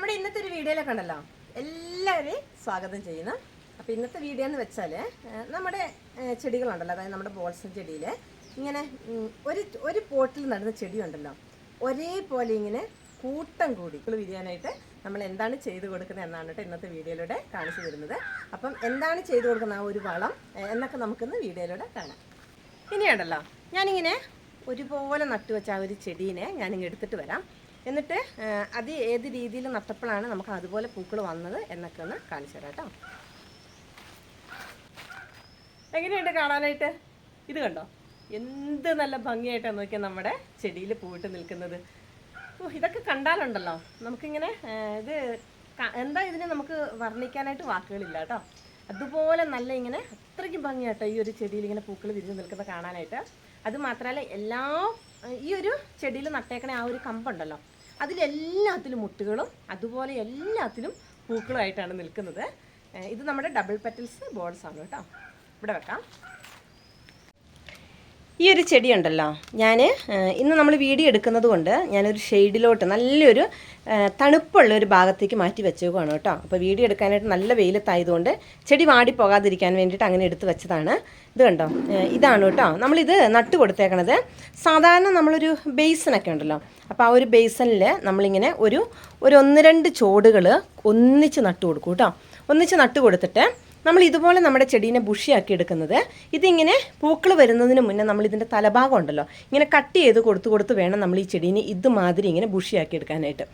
നമ്മുടെ ഇന്നത്തെ ഒരു വീഡിയോയിലൊക്കെ ഉണ്ടല്ലോ. എല്ലാവരെയും സ്വാഗതം ചെയ്യുന്നു. അപ്പോൾ ഇന്നത്തെ വീഡിയോ എന്ന് വെച്ചാൽ നമ്മുടെ ചെടികളുണ്ടല്ലോ. അതായത് നമ്മുടെ ബോൾസൺ ചെടിയിൽ ഇങ്ങനെ ഒരു ഒരു പോട്ടിൽ നടന്ന ചെടിയുണ്ടല്ലോ. ഒരേപോലെ ഇങ്ങനെ കൂട്ടം കൂടി വിരിയാനായിട്ട് നമ്മൾ എന്താണ് ചെയ്തു കൊടുക്കുന്നത് എന്നാണ് കേട്ടോ ഇന്നത്തെ വീഡിയോയിലൂടെ കാണിച്ചു തരുന്നത്. അപ്പം എന്താണ് ചെയ്തു കൊടുക്കുന്ന ആ ഒരു വളം എന്നൊക്കെ നമുക്കിന്ന് വീഡിയോയിലൂടെ കാണാം. ഇനിയുണ്ടല്ലോ ഞാനിങ്ങനെ ഒരുപോലെ നട്ടുവെച്ച ആ ഒരു ചെടീനെ ഞാനിങ്ങ് എടുത്തിട്ട് വരാം. എന്നിട്ട് അത് ഏത് രീതിയിൽ നട്ടപ്പോഴാണ് നമുക്ക് അതുപോലെ പൂക്കൾ വന്നത് എന്നൊക്കെ ഒന്ന് കാണിച്ചു തരാം കേട്ടോ. എങ്ങനെയുണ്ട് കാണാനായിട്ട്? ഇത് കണ്ടോ? എന്ത് നല്ല ഭംഗിയായിട്ടാണ് നോക്കിയാൽ നമ്മുടെ ചെടിയിൽ പൂവിട്ട് നിൽക്കുന്നത്. ഓ ഇതൊക്കെ കണ്ടാലുണ്ടല്ലോ. നമുക്കിങ്ങനെ ഇത് എന്താ ഇതിനെ നമുക്ക് വർണിക്കാനായിട്ട് വാക്കുകളില്ല കേട്ടോ. അതുപോലെ നല്ല ഇങ്ങനെ അത്രയ്ക്ക് ഭംഗിയാട്ടോ ഈ ഒരു ചെടിയിൽ ഇങ്ങനെ പൂക്കൾ വിരിഞ്ഞ് നിൽക്കുന്നത് കാണാനായിട്ട്. അത് മാത്രമല്ല എല്ലാ ഈ ഒരു ചെടിയിൽ നട്ടേക്കണ ആ ഒരു കമ്പുണ്ടല്ലോ. അതിലെല്ലാത്തിലും മുട്ടുകളും അതുപോലെ എല്ലാത്തിലും പൂക്കളുമായിട്ടാണ് നിൽക്കുന്നത്. ഇത് നമ്മുടെ ഡബിൾ പെറ്റൽസ് ബോൾസ് ആണ് കേട്ടോ. ഇവിടെ വെക്കാം. ഈ ഒരു ചെടിയുണ്ടല്ലോ ഞാൻ ഇന്ന് നമ്മൾ വീഡിയോ എടുക്കുന്നത് കൊണ്ട് ഞാനൊരു ഷെയ്ഡിലോട്ട് നല്ലൊരു തണുപ്പുള്ള ഒരു ഭാഗത്തേക്ക് മാറ്റി വെച്ചേക്കുവാണ് കേട്ടോ. അപ്പോൾ വീഡിയോ എടുക്കാനായിട്ട് നല്ല വെയിലത്തായതുകൊണ്ട് ചെടി വാടി പോകാതിരിക്കാൻ വേണ്ടിയിട്ട് അങ്ങനെ എടുത്ത് വെച്ചതാണ്. ഇത് കണ്ടോ? ഇതാണ് കേട്ടോ. നമ്മളിത് നട്ട് കൊടുത്തേക്കണത്. സാധാരണ നമ്മളൊരു ബേസനൊക്കെ ഉണ്ടല്ലോ. അപ്പോൾ ആ ഒരു ബേസനിൽ നമ്മളിങ്ങനെ ഒരു ഒരു ഒന്ന് രണ്ട് ചോടുകൾ ഒന്നിച്ച് നട്ട് കൊടുക്കും കേട്ടോ. ഒന്നിച്ച് നട്ട് കൊടുത്തിട്ട് നമ്മൾ ഇതുപോലെ നമ്മുടെ ചെടീനെ ബുഷിയാക്കി എടുക്കുന്നത്. ഇതിങ്ങനെ പൂക്കൾ വരുന്നതിന് മുന്നേ നമ്മൾ ഇതിന്റെ തലഭാഗം ഉണ്ടല്ലോ ഇങ്ങനെ കട്ട് ചെയ്ത് കൊടുത്തു കൊടുത്ത് വേണം നമ്മൾ ഈ ചെടീനെ ഇതുമാതിരി ഇങ്ങനെ ബുഷിയാക്കി എടുക്കാനായിട്ട്.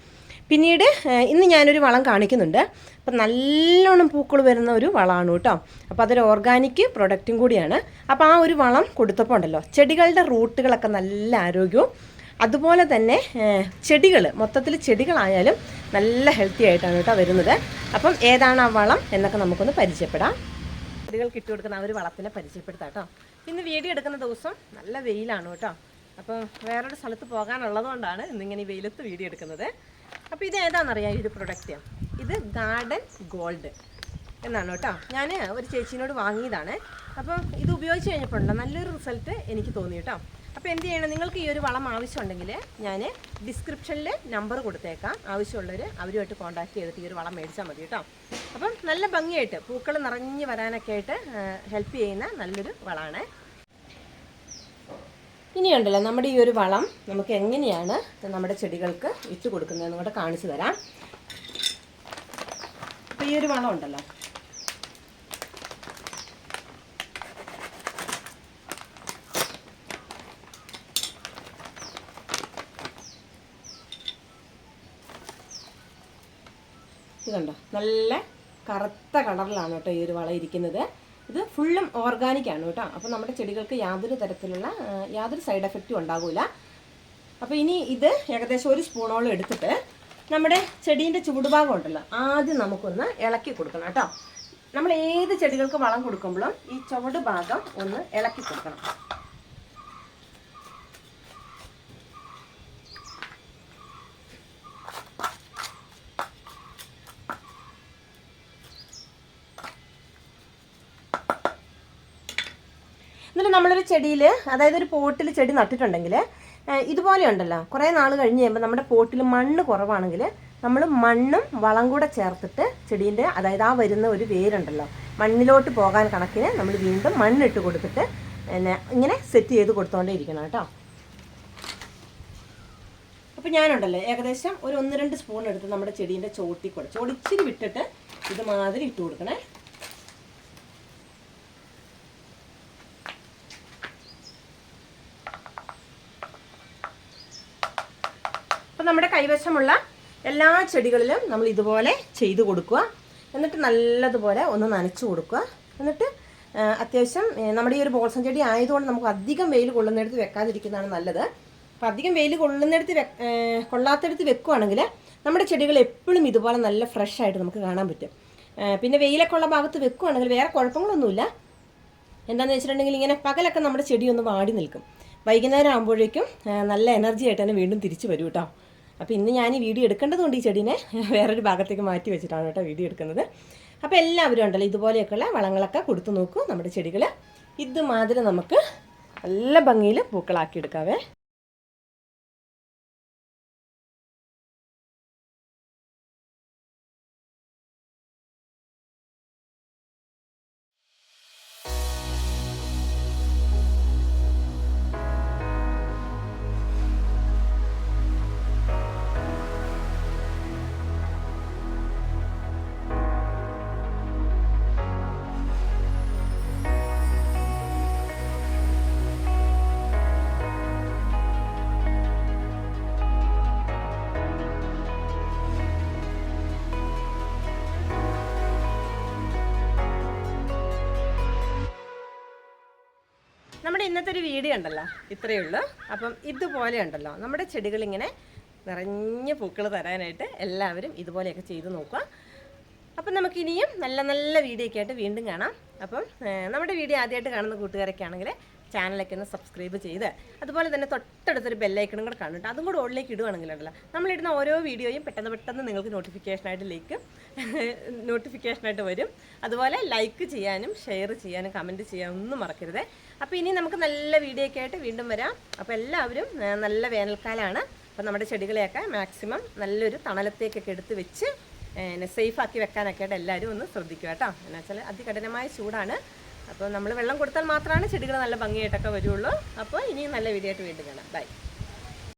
പിന്നീട് ഇന്ന് ഞാനൊരു വളം കാണിക്കുന്നുണ്ട്. അപ്പം നല്ലോണം പൂക്കൾ വരുന്ന ഒരു വളമാണ് കേട്ടോ. അപ്പോൾ അതൊരു ഓർഗാനിക് പ്രൊഡക്റ്റും കൂടിയാണ്. അപ്പോൾ ആ ഒരു വളം കൊടുത്തപ്പോൾ ഉണ്ടല്ലോ ചെടികളുടെ റൂട്ടുകളൊക്കെ നല്ല ആരോഗ്യവും അതുപോലെ തന്നെ ചെടികൾ മൊത്തത്തിൽ ചെടികളായാലും നല്ല ഹെൽത്തി ആയിട്ടാണ് കേട്ടോ വരുന്നത്. അപ്പം ഏതാണ് ആ വളം എന്നൊക്കെ നമുക്കൊന്ന് പരിചയപ്പെടാം. ചെടികൾക്ക് ഇട്ട് കൊടുക്കുന്ന ആ ഒരു വളത്തിനെ പരിചയപ്പെടുത്താം കേട്ടോ. ഇന്ന് വീടി എടുക്കുന്ന ദിവസം നല്ല വെയിലാണ് കേട്ടോ. അപ്പം വേറൊരു സ്ഥലത്ത് പോകാനുള്ളത് കൊണ്ടാണ് ഇന്നിങ്ങനെ ഈ വെയിലത്ത് വീഡിയോ എടുക്കുന്നത്. അപ്പോൾ ഇത് ഏതാണെന്നറിയാം ഈ ഒരു പ്രൊഡക്റ്റ് ഇത് ഗാർഡൻ ഗോൾഡ് എന്നാണ് കേട്ടോ. ഞാൻ ഒരു ചേച്ചീനോട് വാങ്ങിയതാണ്. അപ്പം ഇത് ഉപയോഗിച്ച് കഴിഞ്ഞപ്പോഴുണ്ടോ നല്ലൊരു റിസൾട്ട് എനിക്ക് തോന്നി കേട്ടോ. അപ്പോൾ എന്ത് ചെയ്യണം? നിങ്ങൾക്ക് ഈ ഒരു വളം ആവശ്യമുണ്ടെങ്കിൽ ഞാൻ ഡിസ്ക്രിപ്ഷനിൽ നമ്പർ കൊടുത്തേക്കാം. ആവശ്യമുള്ളവർ അവരുമായിട്ട് കോൺടാക്ട് ചെയ്തിട്ട് ഈ ഒരു വളം മേടിച്ചാൽ മതി കേട്ടോ. അപ്പം നല്ല ഭംഗിയായിട്ട് പൂക്കൾ നിറഞ്ഞു വരാനൊക്കെ ആയിട്ട് ഹെൽപ്പ് ചെയ്യുന്ന നല്ലൊരു വളമാണ്. ഇനിയുണ്ടല്ലോ നമ്മുടെ ഈ ഒരു വളം നമുക്ക് എങ്ങനെയാണ് നമ്മുടെ ചെടികൾക്ക് ഇട്ട് കൊടുക്കുന്നതെന്ന് കൂടെ കാണിച്ചു തരാം. അപ്പോൾ ഈ ഒരു വളം ഉണ്ടല്ലോ. ഇത് കണ്ടോ? നല്ല കറുത്ത കളറിലാണ് കേട്ടോ ഈ ഒരു വള ഇരിക്കുന്നത്. ഇത് ഫുള്ളും ഓർഗാനിക് ആണ് കേട്ടോ. അപ്പോൾ നമ്മുടെ ചെടികൾക്ക് യാതൊരു തരത്തിലുള്ള യാതൊരു സൈഡ് എഫക്റ്റും ഉണ്ടാകില്ല അപ്പോൾ ഇനി ഇത് ഏകദേശം ഒരു സ്പൂണോളം എടുത്തിട്ട് നമ്മുടെ ചെടീന്റെ ചുവടുഭാഗം ഉണ്ടല്ലോ ആദ്യം നമുക്കൊന്ന് ഇളക്കി കൊടുക്കണം കേട്ടോ. നമ്മൾ ഏത് ചെടികൾക്ക് വളം കൊടുക്കുമ്പോഴും ഈ ചുവട് ഭാഗം ഒന്ന് ഇളക്കി കൊടുക്കണം. എന്നിട്ട് നമ്മളൊരു ചെടിയിൽ അതായത് ഒരു പോട്ടിൽ ചെടി നട്ടിട്ടുണ്ടെങ്കിൽ ഇതുപോലെ ഉണ്ടല്ലോ. കുറേ നാൾ കഴിഞ്ഞ് കഴിയുമ്പോൾ നമ്മുടെ പോട്ടിൽ മണ്ണ് കുറവാണെങ്കിൽ നമ്മൾ മണ്ണും വളം കൂടെ ചേർത്തിട്ട് ചെടീന്റെ അതായത് ആ വരുന്ന ഒരു വേരുണ്ടല്ലോ മണ്ണിലോട്ട് പോകാൻ കണക്കിന് നമ്മൾ വീണ്ടും മണ്ണിട്ട് കൊടുത്തിട്ട് പിന്നെ ഇങ്ങനെ സെറ്റ് ചെയ്ത് കൊടുത്തോണ്ടേ ഇരിക്കണം കേട്ടോ. അപ്പോൾ ഞാനുണ്ടല്ലോ ഏകദേശം ഒരു ഒന്ന് രണ്ട് സ്പൂൺ എടുത്ത് നമ്മുടെ ചെടീന്റെ ചോട്ടി കൂടെ ചോടിച്ചിരി വിട്ടിട്ട് ഇതുമാതിരി ഇട്ട് കൊടുക്കണേ. നമ്മുടെ കൈവശമുള്ള എല്ലാ ചെടികളിലും നമ്മൾ ഇതുപോലെ ചെയ്തു കൊടുക്കുക. എന്നിട്ട് നല്ലതുപോലെ ഒന്ന് നനച്ചു കൊടുക്കുക. എന്നിട്ട് അത്യാവശ്യം നമ്മുടെ ഈ ഒരു ബോൾസം ചെടി ആയതുകൊണ്ട് നമുക്ക് അധികം വെയിൽ കൊള്ളുന്നിടത്ത് വെക്കാതിരിക്കുന്നതാണ് നല്ലത്. അപ്പം അധികം വെയിൽ കൊള്ളുന്നിടത്ത് വെ കൊള്ളാത്തിടത്ത് വെക്കുവാണെങ്കിൽ നമ്മുടെ ചെടികൾ എപ്പോഴും ഇതുപോലെ നല്ല ഫ്രഷ് ആയിട്ട് നമുക്ക് കാണാൻ പറ്റും. പിന്നെ വെയിലൊക്കെ ഉള്ള ഭാഗത്ത് വെക്കുവാണെങ്കിൽ വേറെ കുഴപ്പങ്ങളൊന്നുമില്ല. എന്താണെന്ന് വെച്ചിട്ടുണ്ടെങ്കിൽ ഇങ്ങനെ പകലൊക്കെ നമ്മുടെ ചെടി ഒന്ന് വാടി നിൽക്കും. വൈകുന്നേരം ആകുമ്പോഴേക്കും നല്ല എനർജി ആയിട്ട് തന്നെ വീണ്ടും തിരിച്ചു വരും കേട്ടോ. അപ്പോൾ ഇന്ന് ഞാൻ ഈ വീഡിയോ എടുക്കേണ്ടതുകൊണ്ട് ഈ ചെടീനെ. വേറൊരു ഭാഗത്തേക്ക് മാറ്റി വെച്ചിട്ടാണ് കേട്ടോ വീഡിയോ എടുക്കുന്നത്. അപ്പോൾ എല്ലാവരും ഉണ്ടല്ലോ ഇതുപോലെയൊക്കെയുള്ള വളങ്ങളൊക്കെ കൊടുത്തു നോക്കൂ നമ്മുടെ ചെടികൾ ഇതുമാതിരി നമുക്ക് നല്ല ഭംഗിയിൽ പൂക്കളാക്കി എടുക്കാവേ. ഇന്നത്തെ ഒരു വീഡിയോ ഉണ്ടല്ലോ. ഇത്രയേ ഉള്ളൂ. അപ്പം ഇതുപോലെ ഉണ്ടല്ലോ. നമ്മുടെ ചെടികൾ ഇങ്ങനെ നിറഞ്ഞ പൂക്കൾ തരാനായിട്ട് എല്ലാവരും ഇതുപോലെയൊക്കെ ചെയ്തു നോക്കുക. അപ്പം നമുക്ക് ഇനിയും നല്ല നല്ല വീഡിയോ ഒക്കെ ആയിട്ട് വീണ്ടും കാണാം. അപ്പം നമ്മുടെ വീഡിയോ ആദ്യമായിട്ട് കാണുന്ന കൂട്ടുകാരൊക്കെ ആണെങ്കിൽ ചാനലൊക്കെ ഒന്ന് സബ്സ്ക്രൈബ് ചെയ്ത് അതുപോലെ തന്നെ തൊട്ടടുത്തൊരു ബെല്ലൈക്കണും കൂടെ കണ്ടിട്ട് അതും കൂടെ ഓളിലേക്ക് ഇടുവാണെങ്കിലുണ്ടല്ലോ നമ്മളിടുന്ന ഓരോ വീഡിയോയും പെട്ടെന്ന് പെട്ടെന്ന് നിങ്ങൾക്ക് നോട്ടിഫിക്കേഷനായിട്ട് ലേക്ക് നോട്ടിഫിക്കേഷനായിട്ട് വരും. അതുപോലെ ലൈക്ക് ചെയ്യാനും ഷെയർ ചെയ്യാനും കമന്റ് ചെയ്യാനും ഒന്നും മറക്കരുത്. അപ്പോൾ ഇനി നമുക്ക് നല്ല വീഡിയോ ഒക്കെ ആയിട്ട് വീണ്ടും വരാം. അപ്പോൾ എല്ലാവരും നല്ല വേനൽക്കാലമാണ് അപ്പോൾ നമ്മുടെ ചെടികളെയൊക്കെ മാക്സിമം നല്ലൊരു തണലത്തേക്കൊക്കെ എടുത്ത് വെച്ച് സേഫ് ആക്കി വെക്കാനൊക്കെ ആയിട്ട് എല്ലാവരും ഒന്ന് ശ്രദ്ധിക്കുക കേട്ടോ. എന്നുവെച്ചാൽ അതികഠിനമായ ചൂടാണ്. അപ്പോൾ നമ്മൾ വെള്ളം കൊടുത്താൽ മാത്രമാണ് ചെടികൾ നല്ല ഭംഗിയായിട്ടൊക്കെ വരുള്ളൂ. അപ്പോൾ ഇനിയും നല്ല വീഡിയോ ആയിട്ട് വീണ്ടും കാണാം. ബൈ